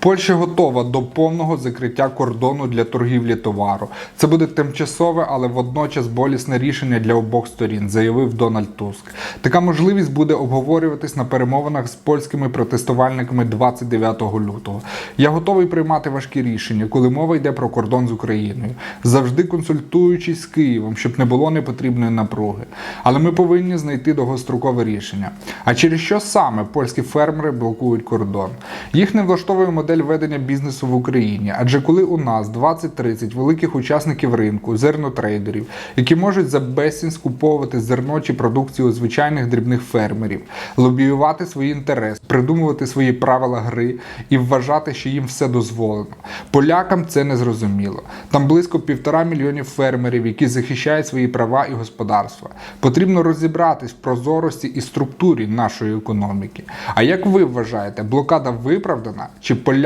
Польща готова до повного закриття кордону для торгівлі товару. Це буде тимчасове, але водночас болісне рішення для обох сторін, заявив Дональд Туск. Така можливість буде обговорюватись на перемовинах з польськими протестувальниками 29 лютого. Я готовий приймати важкі рішення, коли мова йде про кордон з Україною, завжди консультуючись з Києвом, щоб не було непотрібної напруги. Але ми повинні знайти довгострокове рішення. А через що саме польські фермери блокують кордон? Їх не влаштовує модель ведення бізнесу в Україні, адже коли у нас 20-30 великих учасників ринку, зернотрейдерів, які можуть за безцінь скуповувати зерно чи продукцію у звичайних дрібних фермерів, лобіювати свої інтереси, придумувати свої правила гри і вважати, що їм все дозволено. Полякам це не зрозуміло. Там близько півтора мільйонів фермерів, які захищають свої права і господарства. Потрібно розібратись в прозорості і структурі нашої економіки. А як ви вважаєте, блокада виправдана? Чи поляки